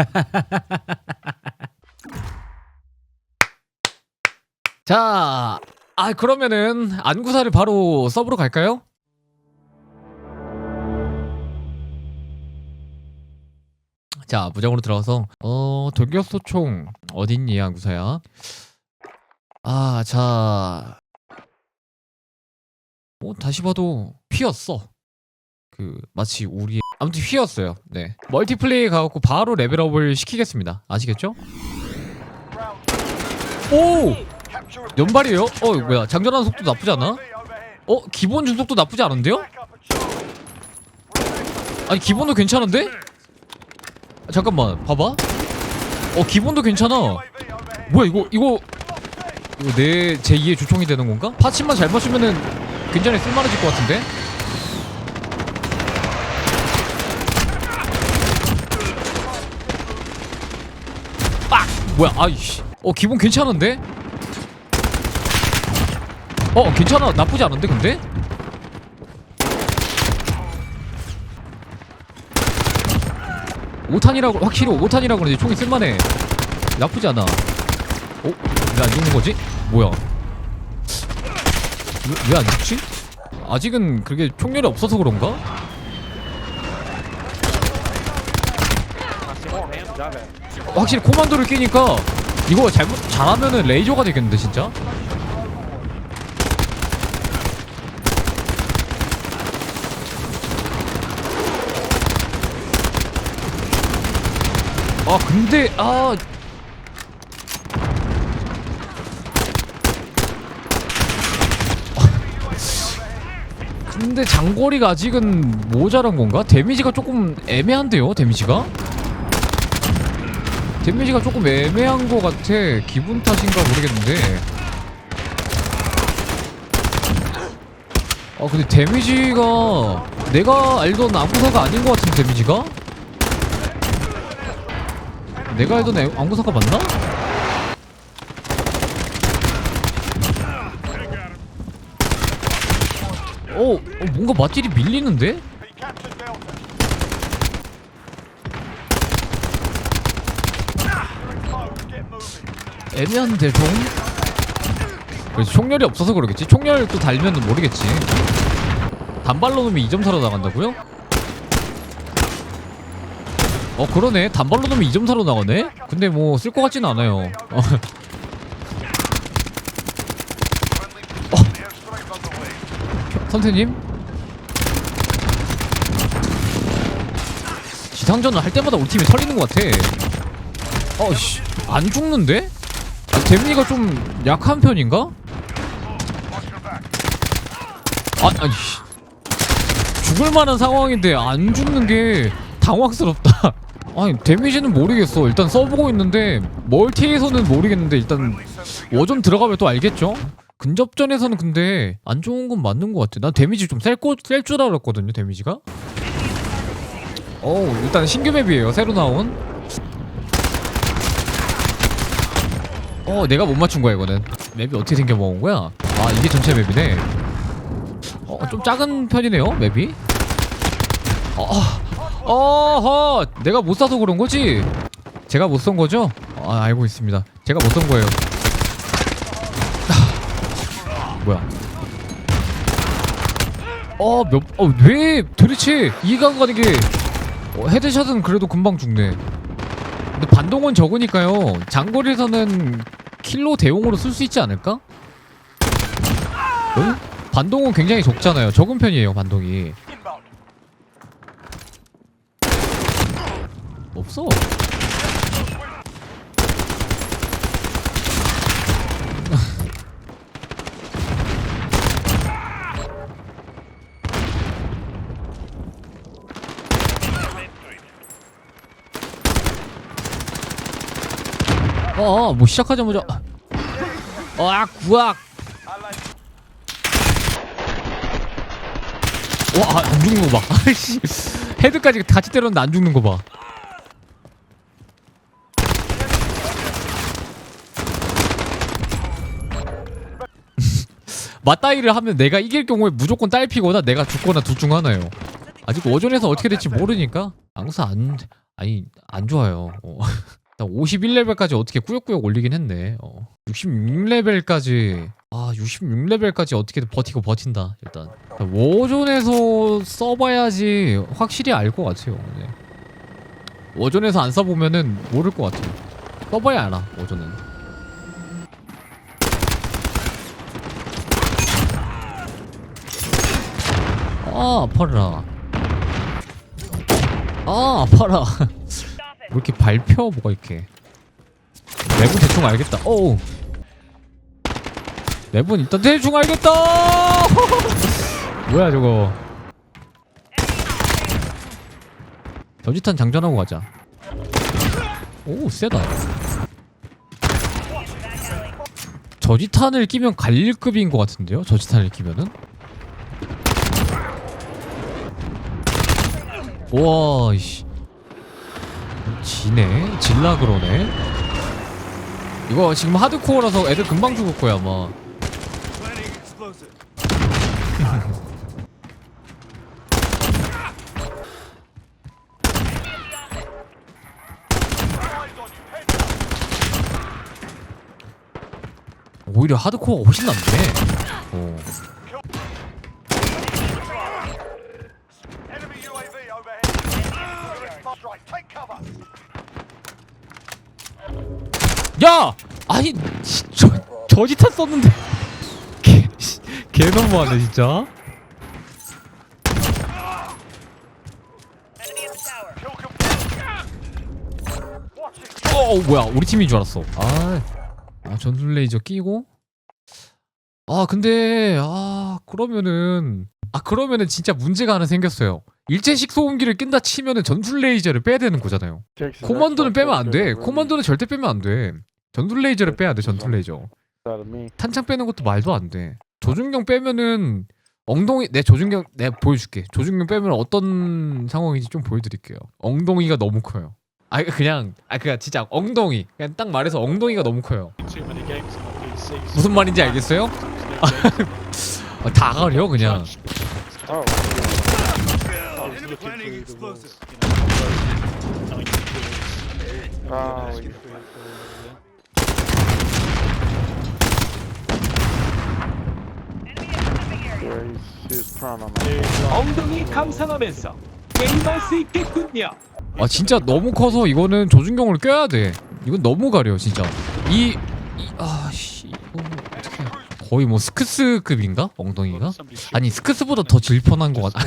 자, 아 그러면은 안구사를 바로 서브로 갈까요? 자, 무장으로 들어가서 어 돌격소총 어딨니 안구사야? 아, 자, 뭐 다시 봐도 휘었어. 그 마치 우리 아무튼 휘었어요. 네, 멀티플레이 가갖고 바로 레벨업을 시키겠습니다. 아시겠죠? 오! 연발이에요? 어 뭐야 장전하는 속도 나쁘지 않아? 어 기본 중속도 나쁘지 않은데요? 아니 기본도 괜찮은데? 아, 잠깐만 봐봐 어 기본도 괜찮아 뭐야 이거 이거 이거 내 제2의 조총이 되는 건가? 파츠만 잘 맞추면은 굉장히 쓸만해질 것 같은데? 뭐야 아이씨 어 기본 괜찮은데? 어 괜찮아 나쁘지 않은데 근데? 오탄이라고 확실히 오탄이라고 그러지 총이 쓸만해 나쁘지 않아 어? 왜 안 죽는 거지? 뭐야 왜 안 죽지? 아직은 그게 총열이 없어서 그런가? 확실히 코만도를 끼니까 이거 잘못 잘하면은 레이저가 되겠는데 진짜? 아 근데 아 근데 장거리가 아직은 모자란 건가? 데미지가 조금 애매한데요 데미지가? 데미지가 조금 애매한 것 같아 기분 탓인가 모르겠는데 아 근데 데미지가 내가 알던 암구사가 아닌 것 같은 데미지가? 내가 알던 애- 암구사가 맞나? 어, 어 뭔가 맛질이 밀리는데? 애매한데 좀? 그래서 총열이 없어서 그러겠지? 총열 또 달면 모르겠지 단발로 놓으면 2점 사로 나간다고요? 어 그러네 단발로 놓으면 2점 사로 나가네? 근데 뭐 쓸 것 같진 않아요 어. 선생님? 지상전을 할 때마다 우리 팀이 설리는 것 같아 어씨 안 죽는데? 아, 데미가 좀 약한 편인가? 아, 아니 씨. 죽을 만한 상황인데 안 죽는 게 당황스럽다. 아니 데미지는 모르겠어. 일단 써보고 있는데 멀티에서는 모르겠는데 일단 워전 들어가면 또 알겠죠? 근접전에서는 근데 안 좋은 건 맞는 것 같아. 난 데미지 좀셀줄 알았거든요. 데미지가. 어 일단 신규 맵이에요. 새로 나온. 어 내가 못 맞춘 거야 이거는. 맵이 어떻게 생겨 먹은 거야? 아 이게 전체 맵이네. 어, 좀 작은 편이네요, 맵이. 어, 어허, 내가 못 사서 그런 거지? 제가 못 쏜 거죠? 아, 알고 있습니다. 제가 못 쏜 거예요. 아, 뭐야? 어, 몇, 어, 왜 도대체 이해가 가는 게 어, 헤드샷은 그래도 금방 죽네. 근데 반동은 적으니까요. 장거리에서는 킬로 대용으로 쓸 수 있지 않을까? 응? 반동은 굉장히 적잖아요. 적은 편이에요, 반동이. 없어. 어, 어, 뭐 시작하자마자 아, 구악. 와, 아, 안 죽는 거 봐. 아이씨. 헤드까지 같이 때렸는데 안 죽는 거 봐. 맞다이를 하면 내가 이길 경우에 무조건 딸피거나 내가 죽거나 둘 중 하나예요. 아직 오전에서 어떻게 될지 모르니까 앙사 안 아니 안 좋아요. 어. 일단 51레벨까지 어떻게 꾸역꾸역 올리긴 했네. 어. 66레벨까지 아 66레벨까지 어떻게든 버티고 버틴다 일단 워존에서 써봐야지 확실히 알 것 같아요. 네. 워존에서 안 써보면은 모를 것 같아요. 써봐야 알아 워존은. 아 아파라. 아 아파라. 왜 이렇게 밟혀? 뭐가 이렇게? 맵은 대충 알겠다. 어우. 맵은 일단 대충 알겠다. 뭐야 저거. 저지탄 장전하고 가자. 오 세다. 저지탄을 끼면 갈릴급인 것 같은데요? 저지탄을 끼면은? 와 이씨 지네? 질라 그러네? 이거 지금 하드코어라서 애들 금방 죽을 거야 아마. 오히려 하드코어가 훨씬 낫네 어. 야! 아니 씨, 저, 저지탄 썼는데. 개, 씨, 개 너무하네 진짜. 어 어, 뭐야. 우리 팀인 줄 알았어. 아, 아 전술 레이저 끼고? 아 근데 아 그러면은 아 그러면은 진짜 문제가 하나 생겼어요. 일제식 소음기를 낀다 치면은 전술 레이저를 빼야 되는 거잖아요. 코만도는 빼면 안돼. 코만도는 절대 빼면 안돼 전술 레이저를 빼야 돼 전술 레이저. 탄창 빼는 것도 말도 안돼. 조준경 빼면은 엉덩이 내 조준경 내가 보여줄게. 조준경 빼면 어떤 상황인지 좀 보여드릴게요. 엉덩이가 너무 커요. 아 그냥 아 그냥 진짜 엉덩이. 그냥 딱 말해서 엉덩이가 너무 커요. 무슨 말인지 알겠어요? 아, 다 가려 그냥. Oh. 엉덩이 감상하면서 게임할 수 있겠군요. 아 진짜 너무 커서 이거는 조준경을 껴야 돼. 이건 너무 가려 진짜. 이, 이 아씨 이거 어떻게 거의 뭐 스크스급인가? 엉덩이가? 아니 스크스보다 더 질펀한 것 같아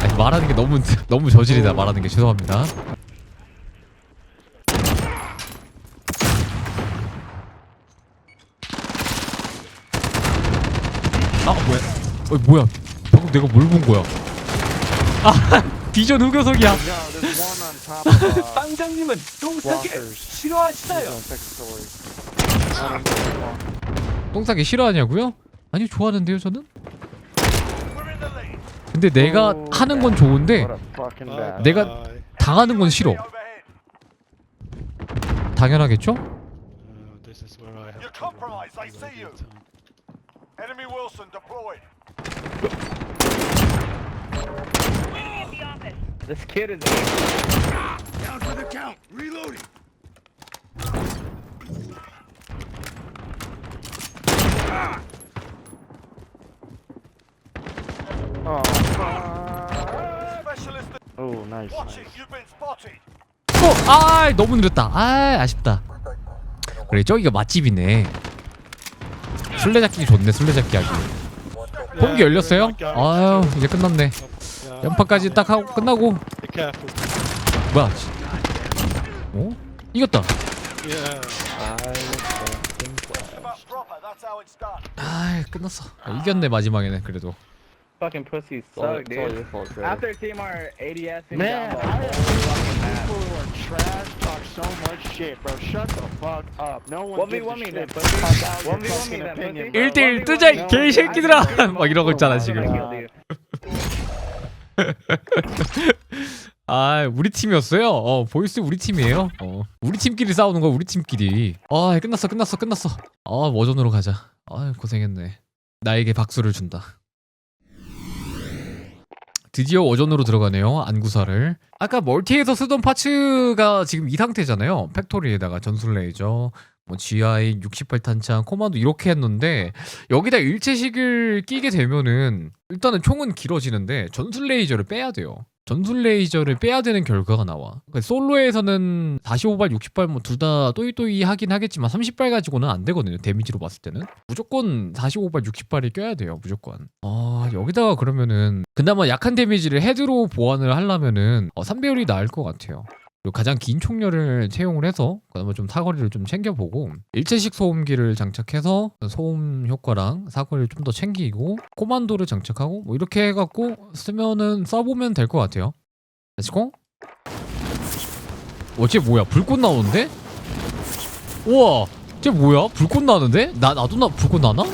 아니 말하는 게 너무 너무 저질이다 말하는 게. 죄송합니다. 아 뭐야 어 뭐야 방금 내가 뭘 본 거야 아 비전 uh, 빵장님은 똥싸게. 싫어하시나요? 똥 싸기 싫어하냐고요? 아니요 좋아하는데요 저는. 근데 내가 Oh, 하는 건 좋은데. 내가. 당하는 건 싫어. 당연하겠죠? Oh, You're compromised, I see you. Enemy Wilson deployed. This kid is Down for the count. Reloading. Oh, fuck. Specialist. Oh, nice. Watch it. You've been spotted. 어, 아 너무 느렸다 아 아쉽다 그래 저기가 맛집이네 술래잡기 좋네 술래잡기 하기 홈기 열렸어요? 아유 이제 끝났네 연파까지 딱 하고 끝나고. 뭐야 지- 어? 이겼다. 아 끝났어 아, 이겼네 마지막에는 그래도 fucking pussy suck, dude. After Team our ADS and people who are trash talk so much shit, bro. Shut the fuck up. No one gives one a me shit about your One v one me fucking opinion, bro. 1대1 뜨자 이 개새끼들아 막 이러고 있잖아. 지금 아. 아 우리 팀이었어요? 어 보이스 우리 팀이에요 어 우리 팀끼리 싸우는 거야 우리 팀끼리 아 끝났어 끝났어 끝났어 아 워전으로 가자 아 고생했네 나에게 박수를 준다 드디어 오전으로 들어가네요 안구사를. 아까 멀티에서 쓰던 파츠가 지금 이 상태잖아요. 팩토리에다가 전술 레이저 뭐 GI 68탄창 코만도 이렇게 했는데 여기다 일체식을 끼게 되면은 일단은 총은 길어지는데 전술 레이저를 빼야 돼요 전술 레이저를 빼야 되는 결과가 나와. 그러니까 솔로에서는 45발 60발 뭐 둘 다 또이또이 하긴 하겠지만 30발 가지고는 안 되거든요 데미지로 봤을 때는. 무조건 45발 60발이 껴야 돼요 무조건. 아 여기다가 그러면은 그나마 약한 데미지를 헤드로 보완을 하려면은 어, 3배율이 나을 것 같아요 그리고 가장 긴 총열을 채용을 해서 그나마 좀 사거리를 좀 챙겨보고 일체식 소음기를 장착해서 소음 효과랑 사거리를 좀 더 챙기고 코만도를 장착하고 뭐 이렇게 해갖고 쓰면은 써보면 될 것 같아요 렛츠고 어쟤 뭐야 불꽃 나오는데? 우와 쟤 뭐야 불꽃 나는데? 나, 나도 나 불꽃 나나?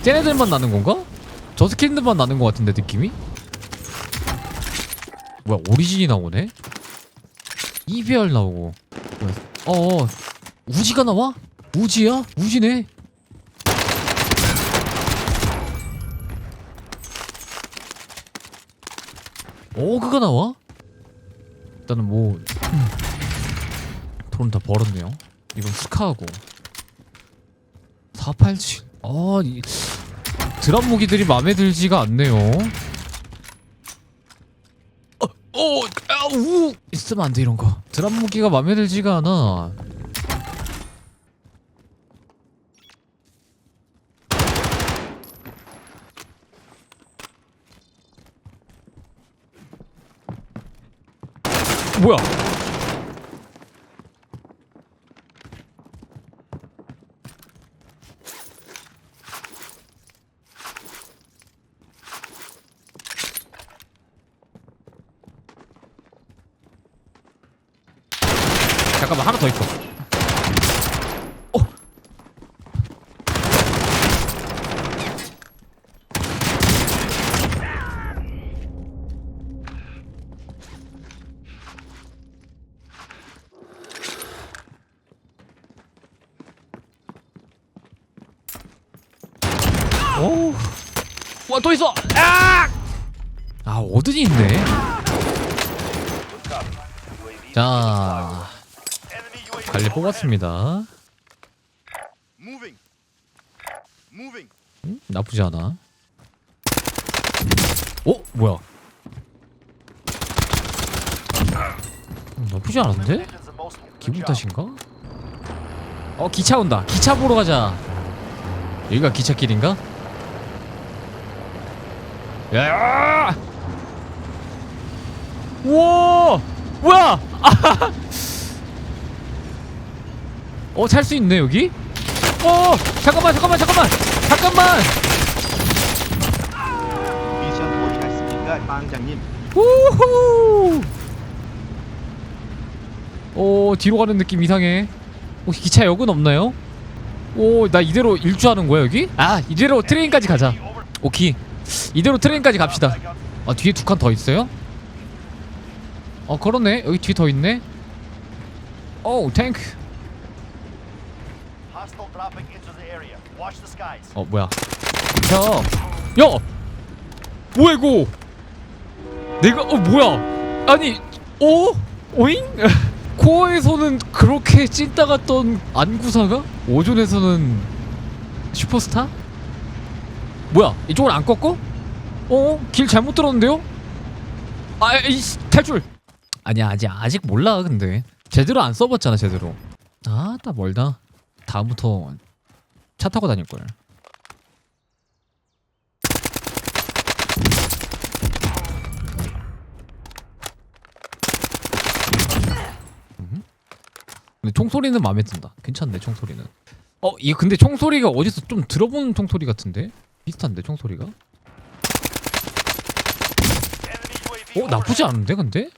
쟤네들만 나는 건가? 저 스킨들만 나는 것 같은데 느낌이? 뭐야 오리진이 나오네? 이별 나오고. 어어. 우지가 나와? 우지야? 우지네? 어그가 나와? 일단은 뭐 음, 돈다 벌었네요. 이건 스카하고. 487 아, 이 드랍 무기들이 마음에 들지가 않네요. 어, 어, 아우! 있으면 안돼 이런 거 드랍 무기가 마음에 들지가 않아. 뭐야 잠깐만 하나 더 있어 어. 오. 와, 또 있어. 아! 아, 어든이 있네. 자, 관리 뽑았습니다. 음, 나쁘지 않아. 어? 뭐야? 음, 나쁘지 않은데? 기분 탓인가? 어 기차 온다 기차 보러 가자 여기가 기차길인가? 야! 우와! 뭐야! 어찰 수 있네 여기? 어 잠깐만 잠깐만 잠깐만 잠깐만 미션 도착했습니까, 방장님? 우후! 오 뒤로 가는 느낌 이상해. 혹시 기차역은 없나요? 오 나 이대로 일주하는 거야 여기? 아 이대로 트레인까지 가자. 오케이 이대로 트레인까지 갑시다. 아 뒤에 두 칸 더 있어요? 어 그러네 여기 뒤에 더 있네. 오 탱크. 어 뭐야? 야, 야, 뭐야 이거? 내가 어 뭐야? 아니, 어? 오잉? 코어에서는 그렇게 찐따 같던 안구사가 오존에서는 슈퍼스타? 뭐야? 이쪽을 안 꺾어? 어? 길 잘못 들었는데요? 아, 이씨, 탈출. 아니야, 아직 아직 몰라. 근데 제대로 안 써봤잖아, 제대로. 아, 나 멀다. 다음부터 차 타고 다닐 걸. 근데 총소리는 마음에 든다. 괜찮네 총소리는. 어, 이 근데 총소리가 어디서 좀 들어본 총소리 같은데? 비슷한데 총소리가? UAV 어, 나쁘지 않은데 근데?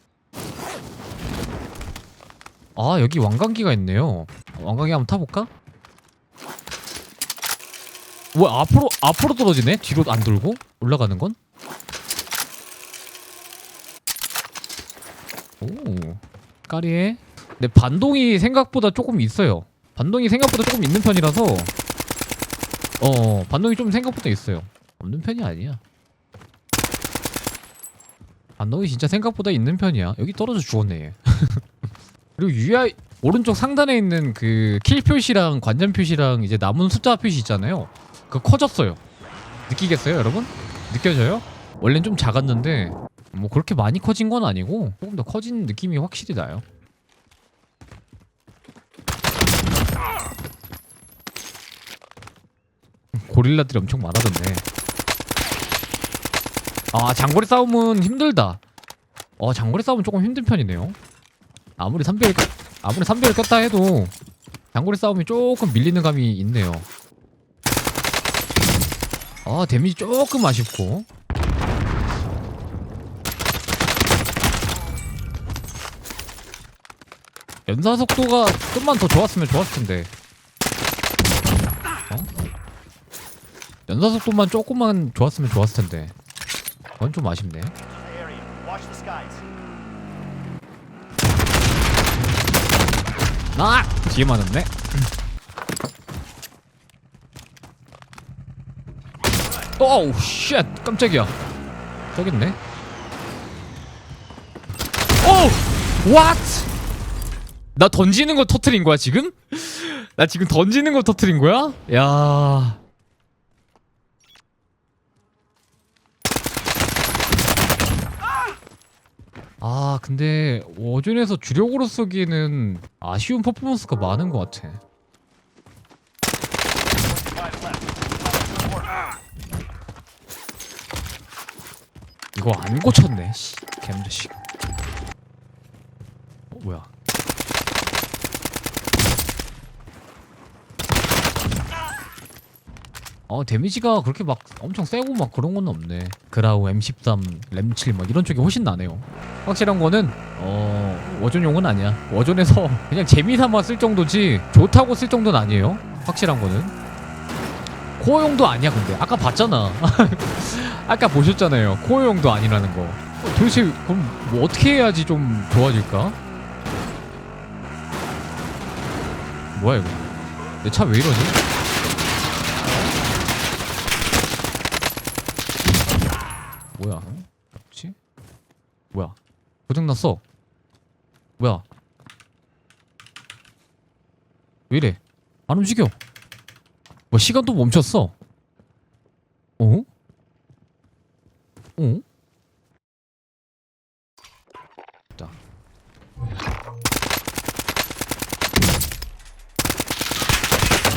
아, 여기 왕관기가 있네요. 왕관기 한번 타볼까? 왜 앞으로 앞으로 떨어지네? 뒤로 안 돌고 올라가는 건? 오, 까리해. 근데 반동이 생각보다 조금 있어요. 반동이 생각보다 조금 있는 편이라서 어 반동이 좀 생각보다 있어요. 없는 편이 아니야. 반동이 진짜 생각보다 있는 편이야. 여기 떨어져 죽었네. 얘. 그리고 UI 오른쪽 상단에 있는 그 킬 표시랑 관전 표시랑 이제 남은 숫자 표시 있잖아요. 그거 커졌어요. 느끼겠어요, 여러분? 느껴져요? 원래는 좀 작았는데 뭐 그렇게 많이 커진 건 아니고 조금 더 커진 느낌이 확실히 나요. 고릴라들이 엄청 많아졌네. 아 장거리 싸움은 힘들다. 어 장거리 싸움은 조금 힘든 편이네요. 아무리 3배를 꼈, 아무리 3배를 꼈다 해도 장거리 싸움이 조금 밀리는 감이 있네요. 아 데미지 조금 아쉽고 연사 속도가 좀만 더 좋았으면 좋았을 텐데. 연사 속도만 조금만 좋았으면 좋았을 텐데. 그건 좀 아쉽네. Skies. 아! 뒤에 맞았네. 오우 쉣 깜짝이야 저기 있네 오! 왓! 나 던지는 거 터트린 거야 지금? 나 지금 던지는 거 터트린 거야? 야 아 근데 워존에서 주력으로 쓰기에는 아쉬운 퍼포먼스가 많은 것 같아. 이거 안 고쳤네 씨. 개무자식 어 뭐야 어 데미지가 그렇게 막 엄청 세고 막 그런 건 없네. 그라우 M13 램7 막 이런 쪽이 훨씬 나네요. 확실한 거는 어 워존용은 아니야. 워존에서 그냥 재미삼아 쓸 정도지 좋다고 쓸 정도는 아니에요. 확실한 거는. 코어용도 아니야 근데. 아까 봤잖아. 아까 보셨잖아요. 코어용도 아니라는 거. 어, 도대체 그럼 뭐 어떻게 해야지 좀 좋아질까? 뭐야 이거? 내 차 왜 이러지? 뭐야 뭐지? 뭐야 고장났어 뭐야 왜 이래 안 움직여 뭐 시간도 멈췄어 어? 어? 있다.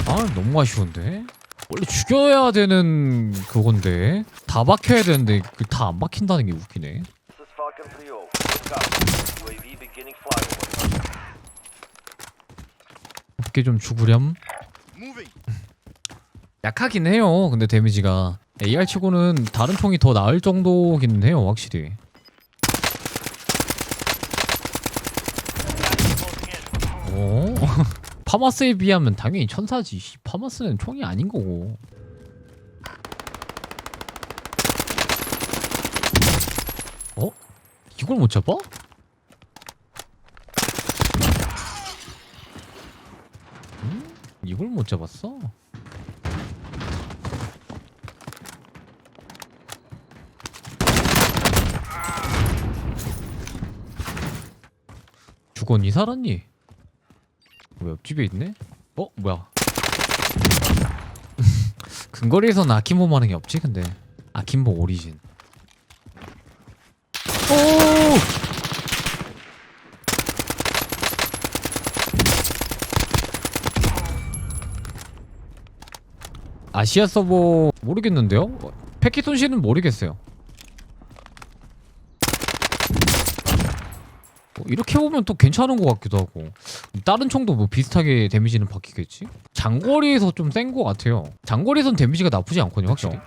아 너무 아쉬운데 원래 죽여야 되는 그건데 다 박혀야 되는데 그 다 안 박힌다는 게 웃기네 This is Falcon 3-0. Look out. UAV beginning flyover. 어떻게 좀 죽으렴 약하긴 해요 근데 데미지가 AR 치고는 다른 총이 더 나을 정도긴 해요 확실히 어? 파마스에 비하면 당연히 천사지 씨, 파마스는 총이 아닌 거고 어? 이걸 못 잡아? 음? 이걸 못 잡았어? 죽었니 살았니? 왜 옆집에 있네? 어 뭐야? 근거리에서는 아킴보 반응이 없지 근데 아킴보 오리진 오! 아시아 서버 모르겠는데요? 패킷 손실은 모르겠어요 이렇게 보면 또 괜찮은 것 같기도 하고. 다른 총도 뭐 비슷하게 데미지는 바뀌겠지? 장거리에서 좀 센 것 같아요. 장거리에선 데미지가 나쁘지 않거든요 확실히.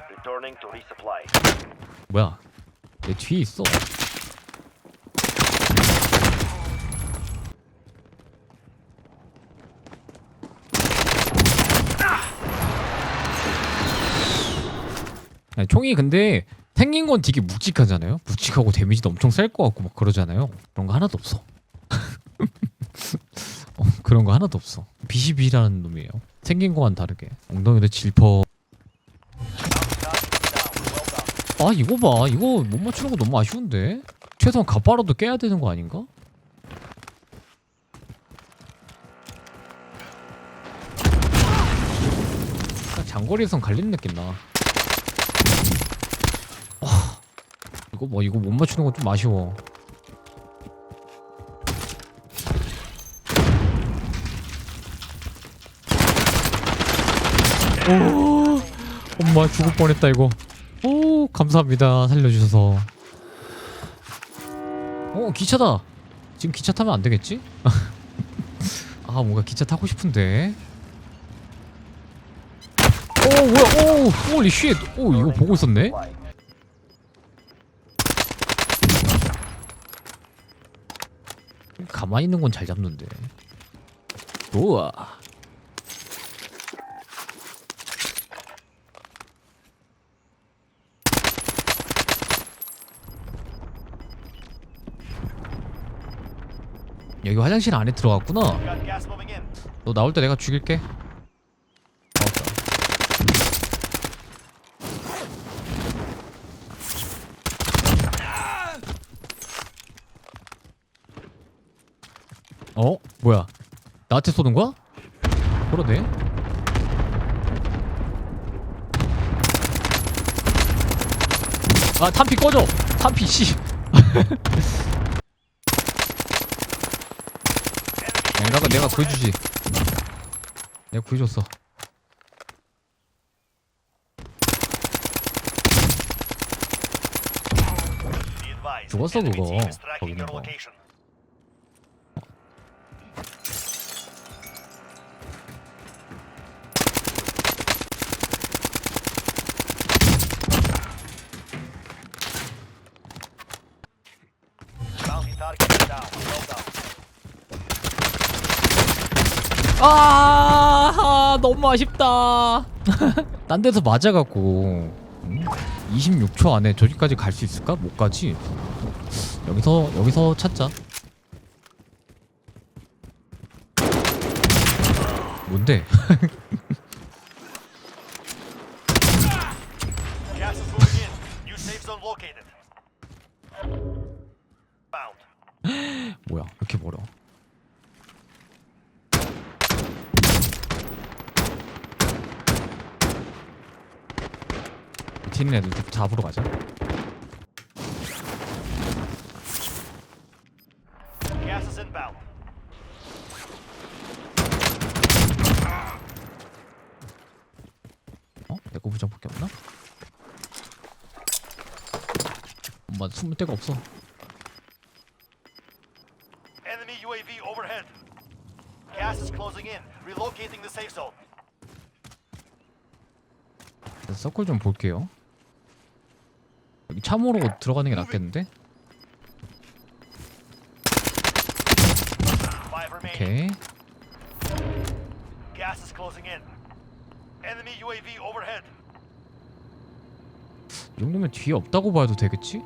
뭐야? 내 뒤에 있어. 아니, 총이 근데 생긴 건 되게 묵직하잖아요. 묵직하고 데미지도 엄청 셀 것 같고 막 그러잖아요. 그런 거 하나도 없어. 어, 그런 거 하나도 없어. 비시비라는 놈이에요. 생긴 거와는 다르게. 엉덩이를 질퍼. 아 이거 봐. 이거 못 맞추는 거 너무 아쉬운데? 최소한 가빠라도 깨야 되는 거 아닌가? 약간 장거리에선 갈리는 느낌 나. 와, 이거 뭐 이거 못 맞추는 건 좀 아쉬워. 오, 엄마 죽을 뻔했다 이거. 오, 감사합니다 살려주셔서. 어 기차다. 지금 기차 타면 안 되겠지? 아 뭔가 기차 타고 싶은데. 오 뭐야? 오 홀리 쉣. 오 이거 보고 있었네. 가만히 있는 건 잘 잡는데. 우와. 여기 화장실 안에 들어갔구나. 너 나올 때 내가 죽일게. 나왔다. 어? 뭐야? 나한테 쏘는 거야? 그러네. 아 탄피 꺼져. 탄피 씨. 냉각은 내가 구해주지. 내가 구해줬어. 죽었어, 그거. 거기 있는 거. 아, 아 너무 아쉽다. 딴 데서 맞아갖고 음? 26초 안에 저기까지 갈 수 있을까? 못 가지. 여기서 여기서 찾자. 뭔데? 밑에 있는 애들 좀 잡으러 가자. Gas is inbound. 어? 내거 부정밖에 없나? 엄마 숨을 데가 없어. Enemy UAV overhead. Gas is closing in. Relocating the safe zone. 서클 좀 볼게요. 여기 참으로 들어가는 게 낫겠는데? 오케이. 이 정도면 뒤에 없다고 봐도 되겠지?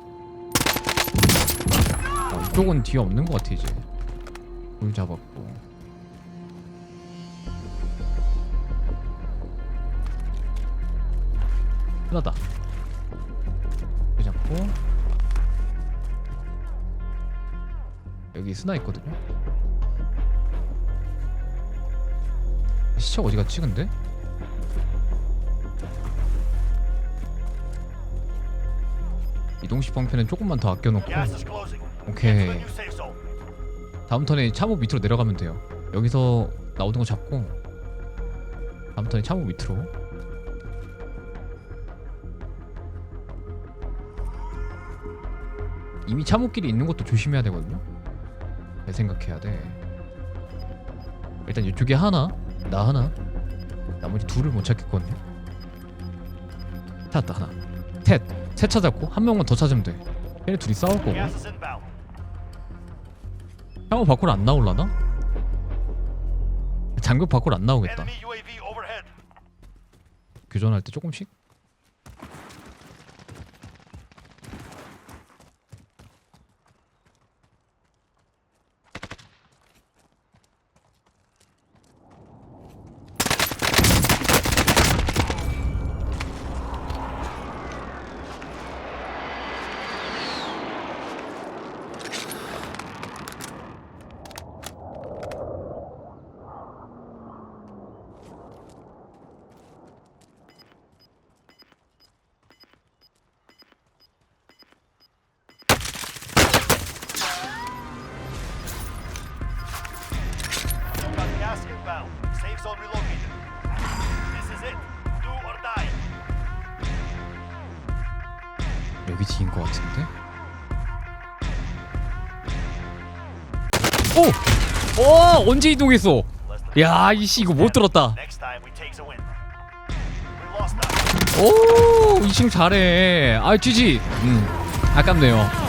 어, 이쪽은 뒤에 없는 것 같아 이제. 불 잡았고. 끝났다. 불 잡고. 여기 스나 있거든요. 시체 어디 갔지 근데? 이동식 방패는 조금만 더 아껴놓고. 오케이. 다음 턴에 참호 밑으로 내려가면 돼요 여기서 나오는 거 잡고 다음 턴에 참호 밑으로 이미 참호끼리 있는 것도 조심해야 되거든요 잘 생각해야 돼 일단 이쪽에 하나 나 하나 나머지 둘을 못 찾겠거든요 찾았다 하나 셋셋 찾았고 한 명만 더 찾으면 돼 얘네 둘이 싸울 거고. 창호 밖으로 안 나올라나? 장벽 밖으로 안 나오겠다. 교전할 때 조금씩. 지인 것 같은데? 오! 오! 언제 이동했어? 야 이씨 이거 못 들었다. 오! 이 친구 잘해 아 GG 음 아깝네요